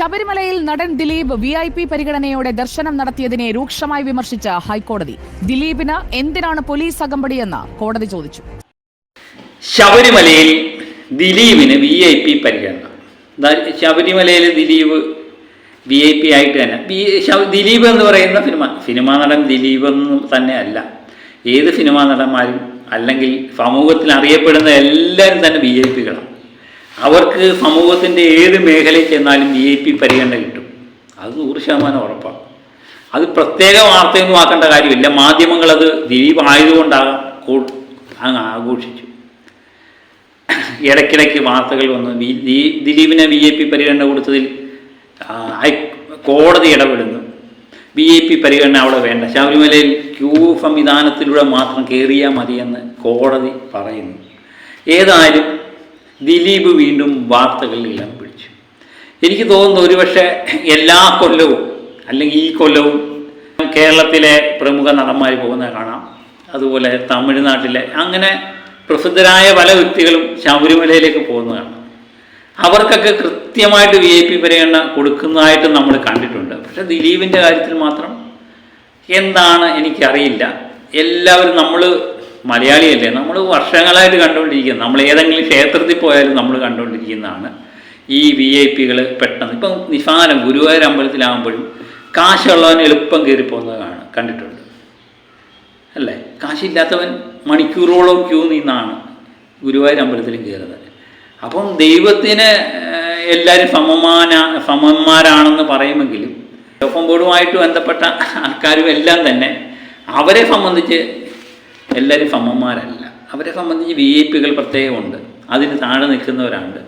ശബരിമലയിൽ നടൻ Dileep V I P പരിഗണനയോടെ ദർശനം നടത്തിയതിനെ രൂക്ഷമായി വിമർശിച്ച ഹൈക്കോടതി. ദിലീപിന് എന്തിനാണ് പോലീസ് അകമ്പടിയെന്ന് കോടതി ചോദിച്ചു. ശബരിമലയിൽ ദിലീപിന് വി ഐ പി പരിഗണന. ശബരിമലയിൽ ദിലീപ് വി ഐ പി ആയിട്ട് തന്നെ. ദിലീപ് എന്ന് പറയുന്ന സിനിമ സിനിമാ നടൻ ദിലീപ് എന്ന് തന്നെയല്ല ഏത് സിനിമാ നടന്മാരും അല്ലെങ്കിൽ സമൂഹത്തിൽ അറിയപ്പെടുന്ന എല്ലാവരും തന്നെ വി ഐ പികളാണ് അവർക്ക് സമൂഹത്തിന്റെ ഏത് മേഖലയിൽ ചെന്നാലും വി ഐ പി പരിഗണന കിട്ടും. അത് നൂറ് ശതമാനം ഉറപ്പാണ് അത് പ്രത്യേക വാർത്തയൊന്നും ആക്കേണ്ട കാര്യമില്ല. മാധ്യമങ്ങളത് ദിലീപ് ആയതുകൊണ്ടാകാം അങ്ങ് ആഘോഷിച്ചു. ഇടയ്ക്കിടയ്ക്ക് വാർത്തകൾ വന്നു ദിലീപിനെ വി ഐ പി പരിഗണന കൊടുത്തതിൽ കോടതി ഇടപെടുന്നു. വി ഐ പി പരിഗണന അവിടെ വേണ്ട. ശബരിമലയിൽ ക്യൂ സംവിധാനത്തിലൂടെ മാത്രം കയറിയാൽ മതിയെന്ന് കോടതി പറയുന്നു. ഏതായാലും ദിലീപ് വീണ്ടും വാർത്തകളിൽ ഇളം പിടിച്ചു. എനിക്ക് തോന്നുന്നു ഒരുപക്ഷെ എല്ലാ കൊല്ലവും അല്ലെങ്കിൽ ഈ കൊല്ലവും കേരളത്തിലെ പ്രമുഖ നടന്മാർ പോകുന്നത് കാണാം. അതുപോലെ തമിഴ്നാട്ടിലെ അങ്ങനെ പ്രസിദ്ധരായ പല വ്യക്തികളും ശബരിമലയിലേക്ക് പോകുന്നതാണ് അവർക്കൊക്കെ കൃത്യമായിട്ട് വി ഐ പി പരിഗണന കൊടുക്കുന്നതായിട്ട് നമ്മൾ കണ്ടിട്ടുണ്ട്. പക്ഷേ ദിലീപിന്റെ കാര്യത്തിൽ മാത്രം എന്താണ് എനിക്കറിയില്ല. എല്ലാവരും നമ്മൾ മലയാളിയല്ലേ? നമ്മൾ വർഷങ്ങളായിട്ട് കണ്ടുകൊണ്ടിരിക്കുന്നത് നമ്മൾ ഏതെങ്കിലും ക്ഷേത്രത്തിൽ പോയാലും നമ്മൾ കണ്ടുകൊണ്ടിരിക്കുന്നതാണ്. ഈ വി ഐ പികൾ പെട്ടെന്ന് ഇപ്പം നിസാരം ഗുരുവായൂർ അമ്പലത്തിലാകുമ്പോഴും കാശുള്ളവൻ എളുപ്പം കയറി പോകുന്നതാണ് കണ്ടിട്ടുണ്ട്. അല്ലേ? കാശില്ലാത്തവൻ മണിക്കൂറോളം ക്യൂ നിന്നാണ് ഗുരുവായൂർ അമ്പലത്തിലും കയറുന്നത്. അപ്പം ദൈവത്തിന് എല്ലാവരും സമമാന സമന്മാരാണെന്ന് പറയുമെങ്കിലും ഒപ്പം ബോർഡുമായിട്ട് ബന്ധപ്പെട്ട ആൾക്കാരും എല്ലാം തന്നെ അവരെ സംബന്ധിച്ച് എല്ലാവരും ഫമ്മന്മാരല്ല അവരെ സംബന്ധിച്ച് വി ഐ പികൾ പ്രത്യേകമുണ്ട്. അതിന് താഴെ നിൽക്കുന്നവരാണ്ട്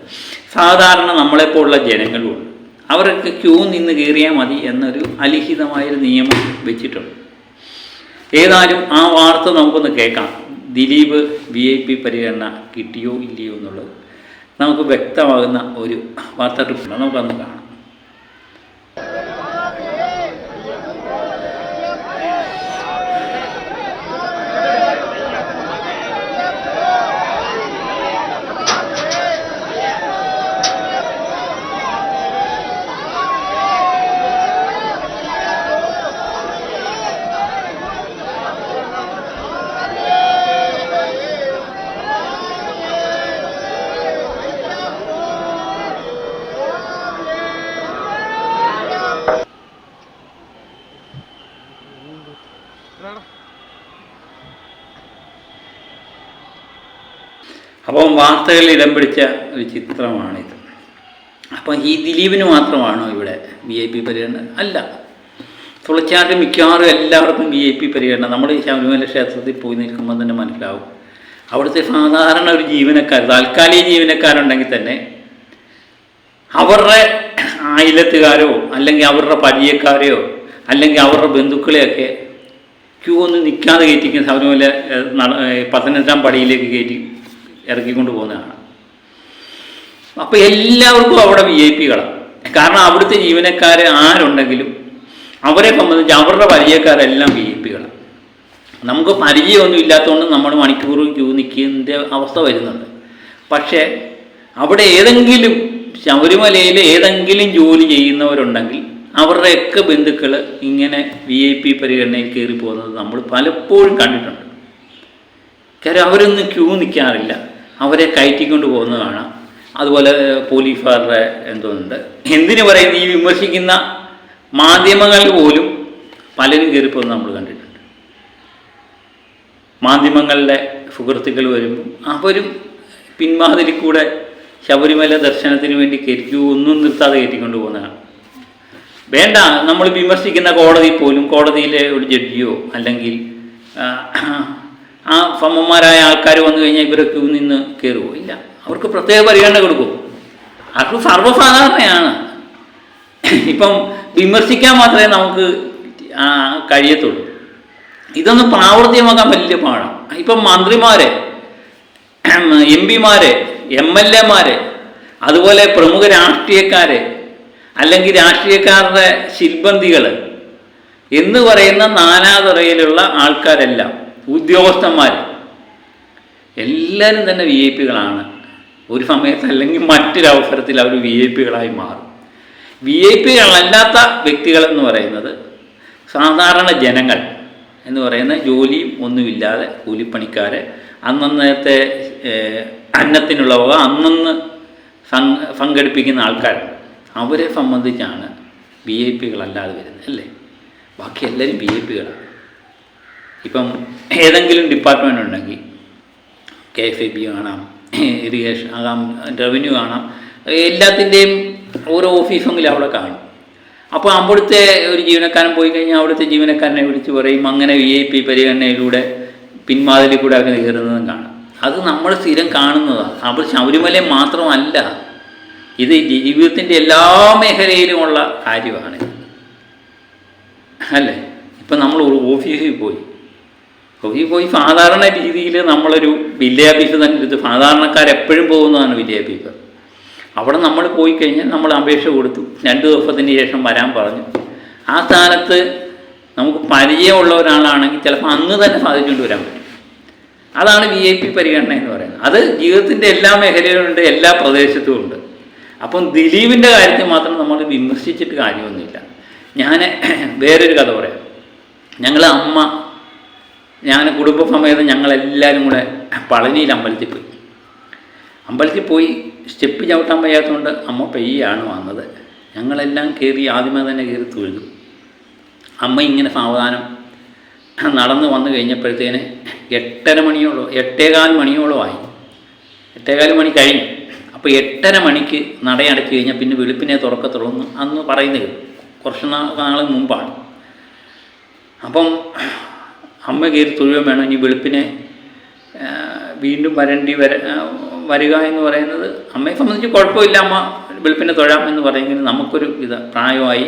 സാധാരണ നമ്മളെപ്പോലുള്ള ജനങ്ങളുമുണ്ട് അവർക്ക് ക്യൂ നിന്ന് കയറിയാൽ മതി എന്നൊരു അലിഖിതമായൊരു നിയമം വെച്ചിട്ടുണ്ട്. ഏതായാലും ആ വാർത്ത നമുക്കൊന്ന് കേൾക്കാം. ദിലീപ് വി ഐ പി പരിഗണന കിട്ടിയോ ഇല്ലയോ എന്നുള്ളത്. നമുക്ക് വ്യക്തമാകുന്ന ഒരു വാർത്താ റിപ്പോർട്ട് നമുക്കൊന്ന് കാണാം. അപ്പം വാർത്തകളിൽ ഇടം പിടിച്ച ഒരു ചിത്രമാണിത്. അപ്പം ഈ ദിലീപിന് മാത്രമാണോ ഇവിടെ വി ഐ പി പരിഗണന? അല്ല. തുളച്ചാട്ട് മിക്കവാറും എല്ലാവർക്കും വി ഐ പി പരിഗണന. നമ്മൾ ശബരിമല ക്ഷേത്രത്തിൽ പോയി നിൽക്കുമ്പോൾ തന്നെ മനസ്സിലാവും. അവിടുത്തെ സാധാരണ ഒരു ജീവനക്കാർ താൽക്കാലിക ജീവനക്കാരുണ്ടെങ്കിൽ തന്നെ അവരുടെ ആയിലത്തുകാരോ അല്ലെങ്കിൽ അവരുടെ പരിചയക്കാരെയോ അല്ലെങ്കിൽ അവരുടെ ബന്ധുക്കളെയൊക്കെ ക്യൂ ഒന്നും നിൽക്കാതെ കയറ്റിക്കും ശബരിമല പത്തനംതിട്ടാം പടിയിലേക്ക് കയറ്റി ഇറക്കിക്കൊണ്ട് പോകുന്നതാണ് അപ്പോൾ എല്ലാവർക്കും അവിടെ വി ഐ പികളാണ് കാരണം അവിടുത്തെ ജീവനക്കാർ ആരുണ്ടെങ്കിലും അവരെ സംബന്ധിച്ച് അവരുടെ പരിചയക്കാരെല്ലാം വി ഐ പികളാണ് നമുക്ക് പരിചയമൊന്നും ഇല്ലാത്തതുകൊണ്ട് നമ്മൾ മണിക്കൂർ ക്യൂ നിൽക്കുന്നതിന്റെ അവസ്ഥ വരുന്നുണ്ട്. പക്ഷേ അവിടെ ഏതെങ്കിലും ശബരിമലയിൽ ഏതെങ്കിലും ജോലി ചെയ്യുന്നവരുണ്ടെങ്കിൽ അവരുടെയൊക്കെ ബന്ധുക്കൾ ഇങ്ങനെ വി ഐ പി പരിഗണനയിൽ കയറി പോകുന്നത് നമ്മൾ പലപ്പോഴും കണ്ടിട്ടുണ്ട്. കാര്യം അവരൊന്നും ക്യൂ നിൽക്കാറില്ല അവരെ കയറ്റിക്കൊണ്ട് പോകുന്നത് കാണാം അതുപോലെ പോലീസുകാരുടെ എന്തോന്നുണ്ട് എന്തിനു പറയുന്നത് ഈ വിമർശിക്കുന്ന മാധ്യമങ്ങൾ പോലും പലരും കയറിപ്പോകുന്നത് നമ്മൾ കണ്ടിട്ടുണ്ട്. മാധ്യമങ്ങളുടെ സുഹൃത്തുക്കൾ വരുമ്പോൾ അവരും പിൻവാതിലിൽ കൂടെ ശബരിമല ദർശനത്തിന് വേണ്ടി കയറ്റിക്കൂ ഒന്നും നിർത്താതെ കയറ്റിക്കൊണ്ട് പോകുന്നതാണ്. വേണ്ട നമ്മൾ വിമർശിക്കുന്ന കോടതി പോലും കോടതിയിലെ ഒരു ജഡ്ജിയോ അല്ലെങ്കിൽ ആ, ഫമ്മന്മാരായ ആൾക്കാർ വന്നു കഴിഞ്ഞാൽ ഇവരെ ക്യൂ നിന്ന് കയറുമോ ഇല്ല. അവർക്ക് പ്രത്യേക പരിഗണന കൊടുക്കും. അവർക്ക് സർവസാധാരണയാണ്. ഇപ്പം വിമർശിക്കാൻ മാത്രമേ നമുക്ക് കഴിയത്തുള്ളൂ. ഇതൊന്ന് പ്രാവർത്തികമാക്കാൻ വലിയ പാടാണ് ഇപ്പം മന്ത്രിമാരെ എം പിമാരെ എം എൽ എമാരെ അതുപോലെ പ്രമുഖ രാഷ്ട്രീയക്കാരെ അല്ലെങ്കിൽ രാഷ്ട്രീയക്കാരുടെ ശിൽബന്ധികൾ എന്ന് പറയുന്ന നാനാതുറയിലുള്ള ആൾക്കാരെല്ലാം ഉദ്യോഗസ്ഥന്മാർ എല്ലാവരും തന്നെ വി ഐ പികളാണ് ഒരു സമയത്ത് അല്ലെങ്കിൽ മറ്റൊരവസരത്തിൽ അവർ വി ഐ പികളായി മാറും. വി ഐ പികളല്ലാത്ത വ്യക്തികൾ എന്ന് പറയുന്നത് സാധാരണ ജനങ്ങൾ എന്ന് പറയുന്ന ജോലിയും ഒന്നുമില്ലാതെ കൂലിപ്പണിക്കാരെ അന്നന്നത്തെ അന്നത്തിനുള്ളവ അന്നന്ന് സംഘടിപ്പിക്കുന്ന ആൾക്കാർ. അവരെ സംബന്ധിച്ചാണ് വി ഐ പികളല്ലാതെ വരുന്നത് അല്ലേ? ബാക്കി എല്ലാവരും വി ഐ പികളാണ് ഇപ്പം ഏതെങ്കിലും ഡിപ്പാർട്ട്മെന്റ് ഉണ്ടെങ്കിൽ കെ എഫ് എ ബി കാണാം ഇറിഗേഷൻ ആകാം റവന്യൂ കാണാം എല്ലാത്തിന്റെയും ഓരോ ഓഫീസെങ്കിലും അവിടെ കാണും. അപ്പോൾ അവിടുത്തെ ഒരു ജീവനക്കാരൻ പോയി കഴിഞ്ഞാൽ അവിടുത്തെ ജീവനക്കാരനെ വിളിച്ച് പറയും അങ്ങനെ വി ഐ പി പരിഗണനയിലൂടെ പിന്മാതിരി കൂടെ ഒക്കെ കയറുന്നതും കാണാം. അത് നമ്മൾ സ്ഥിരം കാണുന്നതാണ് അപ്പോൾ ശബരിമല മാത്രമല്ല ഇത് ജീവിതത്തിന്റെ എല്ലാ മേഖലയിലുമുള്ള കാര്യമാണ്. അല്ലേ? ഇപ്പം നമ്മൾ ഒരു ഓഫീസിൽ പോയി ഓഫീസിൽ പോയി സാധാരണ രീതിയിൽ നമ്മളൊരു വില്ലേജ് തന്നെ എടുത്ത് സാധാരണക്കാരെപ്പോഴും പോകുന്നതാണ് വില്ലേജ് അവിടെ നമ്മൾ പോയി കഴിഞ്ഞാൽ നമ്മൾ അപേക്ഷ കൊടുത്തു. രണ്ട് ദിവസത്തിന് ശേഷം വരാൻ പറഞ്ഞു. ആ സ്ഥാനത്ത് നമുക്ക് പരിചയമുള്ള ഒരാളാണെങ്കിൽ ചിലപ്പോൾ അന്ന് തന്നെ സാധിച്ചുകൊണ്ട് വരാൻ പറ്റും. അതാണ് വി ഐ പി പരിഗണന എന്ന് പറയുന്നത്. അത് ജീവിതത്തിന്റെ എല്ലാ മേഖലയിലുണ്ട് എല്ലാ പ്രദേശത്തും ഉണ്ട്. അപ്പം ദിലീപിന്റെ കാര്യത്തിൽ മാത്രം നമ്മൾ വിമർശിച്ചിട്ട് കാര്യമൊന്നുമില്ല. ഞാൻ വേറൊരു കഥ പറയാം. ഞങ്ങൾ അമ്മ ഞാൻ കുടുംബസമേതം ഞങ്ങളെല്ലാവരും കൂടെ പളനിയിൽ അമ്പലത്തിൽ പോയി. അമ്പലത്തിൽ പോയി സ്റ്റെപ്പ് ചവിട്ടാൻ വയ്യാത്തതുകൊണ്ട് അമ്മ പെയ്യാണ് വന്നത്. ഞങ്ങളെല്ലാം കയറി ആദ്യമേ തന്നെ കയറി തൊഴുതു. അമ്മ ഇങ്ങനെ സാവധാനം നടന്നു വന്നു കഴിഞ്ഞപ്പോഴത്തേന് എട്ടര മണിയോളം എട്ടേകാൽ മണിയോളം ആയി. എട്ടേകാൽ മണി കഴിഞ്ഞു. അപ്പോൾ എട്ടര മണിക്ക് നടയടച്ചു കഴിഞ്ഞാൽ പിന്നെ വെളുപ്പിനെ തുറക്കത്തുള്ളൂ അന്ന് പറയുന്നത് കുറച്ച് നാൾ മുമ്പാണ്. അപ്പം അമ്മ കയറി തൊഴുവാൻ വേണം. ഇനി വെളുപ്പിനെ വീണ്ടും വരണ്ടി വര വരിക എന്ന് പറയുന്നത് അമ്മയെ സംബന്ധിച്ച് കുഴപ്പമില്ല. അമ്മ വെളുപ്പിനെ തൊഴാം എന്ന് പറയുമെങ്കിൽ നമുക്കൊരു ഇത് പ്രായമായി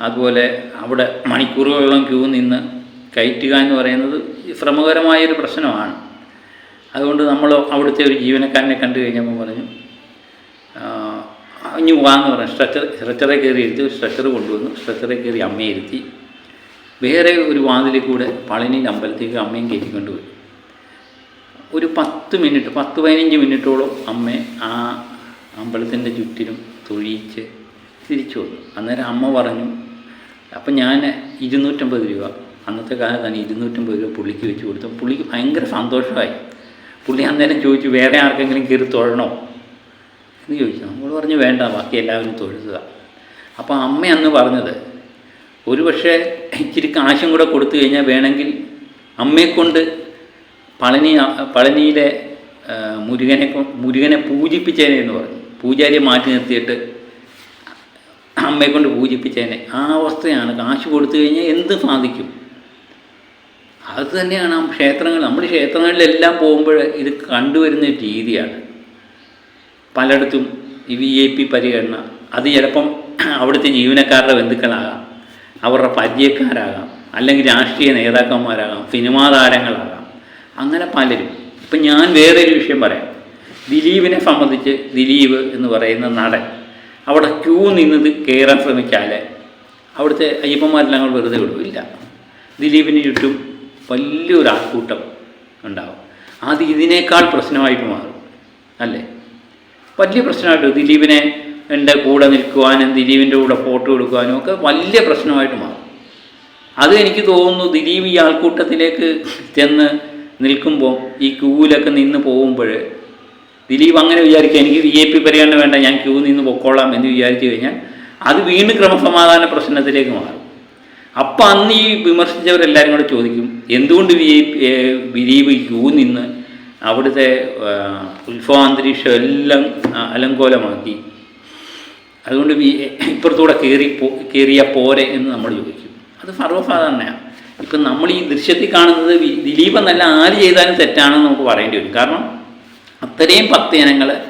അതുപോലെ അവിടെ മണിക്കൂറുകളോളം ക്യൂ നിന്ന് കയറ്റുക എന്ന് പറയുന്നത് ശ്രമകരമായൊരു പ്രശ്നമാണ്. അതുകൊണ്ട് നമ്മൾ അവിടുത്തെ ഒരു ജീവനക്കാരനെ കണ്ടു കഴിഞ്ഞപ്പോൾ പറഞ്ഞു ഇനി പോകാമെന്ന് പറഞ്ഞു. സ്ട്രെച്ചർ സ്ട്രെച്ചറെ കയറി ഇരുത്തി ഒരു സ്ട്രെച്ചർ കൊണ്ടുവന്നു. സ്ട്രെച്ചറെ കയറി അമ്മയെ ഇരുത്തി. വേറെ ഒരു വാതിലിൽ കൂടെ പളനിയിൽ അമ്പലത്തേക്ക് അമ്മയും കയറ്റിക്കൊണ്ടുപോയി ഒരു പത്ത് മിനിറ്റ് പത്ത് പതിനഞ്ച് മിനിറ്റോളം അമ്മ ആ അമ്പലത്തിന്റെ ചുറ്റിലും തൊഴിയിച്ച് തിരിച്ചു വന്നു. അന്നേരം അമ്മ പറഞ്ഞു അപ്പം ഞാൻ ഇരുന്നൂറ്റമ്പത് രൂപ അന്നത്തെ കാലത്താണ് ഇരുന്നൂറ്റമ്പത് രൂപ പുള്ളിക്ക് വെച്ച് കൊടുത്തു. പുള്ളിക്ക് ഭയങ്കര സന്തോഷമായി. പുള്ളി അന്നേരം ചോദിച്ചു വേറെ ആർക്കെങ്കിലും കയറി തൊഴണോ? എന്ന് ചോദിച്ചു. നമ്മൾ പറഞ്ഞു വേണ്ട ബാക്കി എല്ലാവരും തൊഴുതുക അപ്പോൾ അമ്മ അന്ന് പറഞ്ഞത് ഒരു പക്ഷേ ഇച്ചിരി കാശും കൂടെ കൊടുത്തു കഴിഞ്ഞാൽ വേണമെങ്കിൽ അമ്മയെക്കൊണ്ട് പളനി പളനിയിലെ മുരുകനെ മുരുകനെ പൂജിപ്പിച്ചേനെ എന്ന് പറഞ്ഞു. പൂജാരിയെ മാറ്റി നിർത്തിയിട്ട് അമ്മയെക്കൊണ്ട് പൂജിപ്പിച്ചേനെ. ആ അവസ്ഥയാണ് കാശ് കൊടുത്തു കഴിഞ്ഞാൽ എന്ത് സാധിക്കും? അത് തന്നെയാണ് ക്ഷേത്രങ്ങൾ. നമ്മൾ ക്ഷേത്രങ്ങളിലെല്ലാം പോകുമ്പോൾ ഇത് കണ്ടുവരുന്ന രീതിയാണ്. പലയിടത്തും ഈ വി ഐ പി പരിഗണന. അത് ചിലപ്പം അവിടുത്തെ ജീവനക്കാരുടെ ബന്ധുക്കളാകാം. അവരുടെ പരിചയക്കാരാകാം അല്ലെങ്കിൽ രാഷ്ട്രീയ നേതാക്കന്മാരാകാം സിനിമാ താരങ്ങളാകാം. അങ്ങനെ പലരും. ഇപ്പം ഞാൻ വേറൊരു വിഷയം പറയാം. ദിലീപിനെ സംബന്ധിച്ച് ദിലീപ് എന്ന് പറയുന്ന നടൻ അവിടെ ക്യൂ നിന്നത് കയറാൻ ശ്രമിച്ചാൽ അവിടുത്തെ അയ്യപ്പന്മാരെല്ലാം കൂടെ വെറുതെ വിടും ഇല്ല ദിലീപിന് ചുറ്റും വലിയൊരു ആൾക്കൂട്ടം ഉണ്ടാവും. അത് ഇതിനേക്കാൾ പ്രശ്നമായിട്ട് മാറും. അല്ലേ? വലിയ പ്രശ്നമായിട്ട് ദിലീപിനെ എന്റെ കൂടെ നിൽക്കുവാനും ദിലീപിന്റെ കൂടെ ഫോട്ടോ എടുക്കുവാനും ഒക്കെ വലിയ പ്രശ്നമായിട്ട് മാറും. അത് എനിക്ക് തോന്നുന്നു ദിലീപ് ഈ ആൾക്കൂട്ടത്തിലേക്ക് ചെന്ന് നിൽക്കുമ്പോൾ ഈ ക്യൂവിലൊക്കെ നിന്ന് പോകുമ്പോൾ ദിലീപ് അങ്ങനെ വിചാരിക്കുക എനിക്ക് വി എ പി പരിഗണന വേണ്ട ഞാൻ ക്യൂ നിന്ന് പൊക്കോളാം എന്ന് വിചാരിച്ചു കഴിഞ്ഞാൽ അത് വീണ്ടും ക്രമസമാധാന പ്രശ്നത്തിലേക്ക് മാറും. അപ്പം അന്ന് ഈ വിമർശിച്ചവരെല്ലാവരും കൂടെ ചോദിക്കും എന്തുകൊണ്ട് വി ദിലീപ് ക്യൂ നിന്ന് അവിടുത്തെ ഉത്ഭവാന്തരീക്ഷം എല്ലാം അലങ്കോലമാക്കി? അതുകൊണ്ട് ഇപ്പുറത്തൂടെ കയറി പോ കയറിയ പോരെ എന്ന് നമ്മൾ ചോദിക്കും. അത് സർവസാധാരണയാണ് ഇപ്പം നമ്മൾ ഈ ദൃശ്യത്തിൽ കാണുന്നത് ദിലീപ് എന്നല്ല ആര് ചെയ്താലും തെറ്റാണെന്ന് നമുക്ക് പറയേണ്ടി വരും. കാരണം അത്രയും ഭക്തജനങ്ങൾ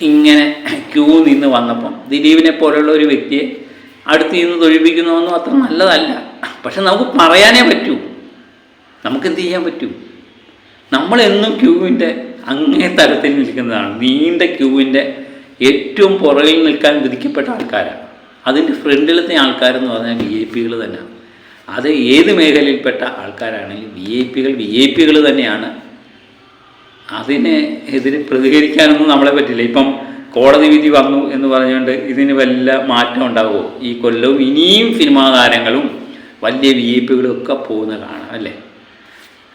ഇങ്ങനെ ക്യൂ നിന്ന് വന്നപ്പം ദിലീപിനെ പോലെയുള്ള ഒരു വ്യക്തിയെ അടുത്ത് നിന്ന് തൊഴിപ്പിക്കുന്നതൊന്നും അത്ര നല്ലതല്ല. പക്ഷെ നമുക്ക് പറയാനേ പറ്റൂ. നമുക്ക് എന്ത് ചെയ്യാൻ പറ്റും? നമ്മളെന്നും ക്യൂവിന്റെ അങ്ങേ തരത്തിൽ നിൽക്കുന്നതാണ്. നീണ്ട ക്യൂവിന്റെ ഏറ്റവും പുറകിൽ നിൽക്കാൻ വിധിക്കപ്പെട്ട ആൾക്കാരാണ്. അതിന്റെ ഫ്രണ്ടിലത്തെ ആൾക്കാരെന്ന് പറഞ്ഞാൽ വി ഐ പികൾ തന്നെയാണ്. അത് ഏത് മേഖലയിൽപ്പെട്ട ആൾക്കാരാണെങ്കിലും വി ഐ പികൾ വി ഐ പികൾ തന്നെയാണ്. അതിനെ എതിരെ പ്രതികരിക്കാനൊന്നും നമ്മളെ പറ്റില്ല. ഇപ്പം കോടതി വിധി വന്നു എന്ന് പറഞ്ഞുകൊണ്ട് ഇതിന് വല്ല മാറ്റം ഉണ്ടാവുമോ? ഈ കൊല്ലവും ഇനിയും സിനിമാ താരങ്ങളും വലിയ വി ഐ പികളും ഒക്കെ പോകുന്ന കാണാം അല്ലേ?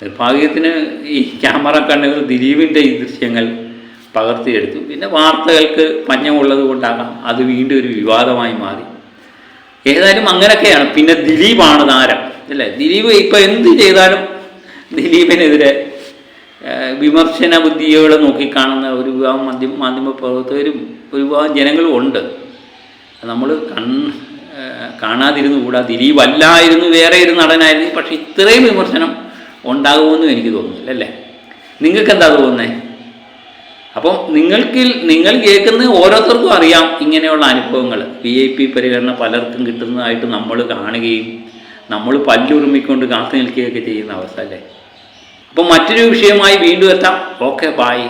നിർഭാഗ്യത്തിന് ഈ ക്യാമറ കണ്ണുകൾ ദിലീപിന്റെ ഈ ദൃശ്യങ്ങൾ പകർത്തിയെടുത്തു. പിന്നെ വാർത്തകൾക്ക് പഞ്ഞമുള്ളത് കൊണ്ടാകാം. അത് വീണ്ടും ഒരു വിവാദമായി മാറി. ഏതായാലും അങ്ങനെയൊക്കെയാണ്. പിന്നെ ദിലീപാണ് താരം. അല്ലേ? ദിലീപ് ഇപ്പം എന്ത് ചെയ്താലും ദിലീപിനെതിരെ വിമർശന ബുദ്ധിയോടെ നോക്കിക്കാണുന്ന ഒരു വിഭാഗം മാധ്യമ മാധ്യമ പ്രവർത്തകരും ഒരു വിഭാഗം ജനങ്ങളും ഉണ്ട്. നമ്മൾ കൺ കാണാതിരുന്നു കൂടാ. ദിലീപ് അല്ലായിരുന്നു വേറെ ഒരു നടനായിരുന്നു. പക്ഷേ ഇത്രയും വിമർശനം ഉണ്ടാകുമെന്നും എനിക്ക് തോന്നുന്നില്ല അല്ലേ? നിങ്ങൾക്ക് എന്താ തോന്നുന്നത് അപ്പം നിങ്ങൾക്ക് നിങ്ങൾ കേൾക്കുന്ന ഓരോരുത്തർക്കും അറിയാം ഇങ്ങനെയുള്ള അനുഭവങ്ങൾ. വി ഐ പി പരിഗണന പലർക്കും കിട്ടുന്നതായിട്ട് നമ്മൾ കാണുകയും നമ്മൾ പല്ലുറുമിക്കൊണ്ട് കാത്തു നിൽക്കുകയൊക്കെ ചെയ്യുന്ന അവസ്ഥ അല്ലേ? അപ്പം മറ്റൊരു വിഷയമായി വീണ്ടും എത്താം. Okay bye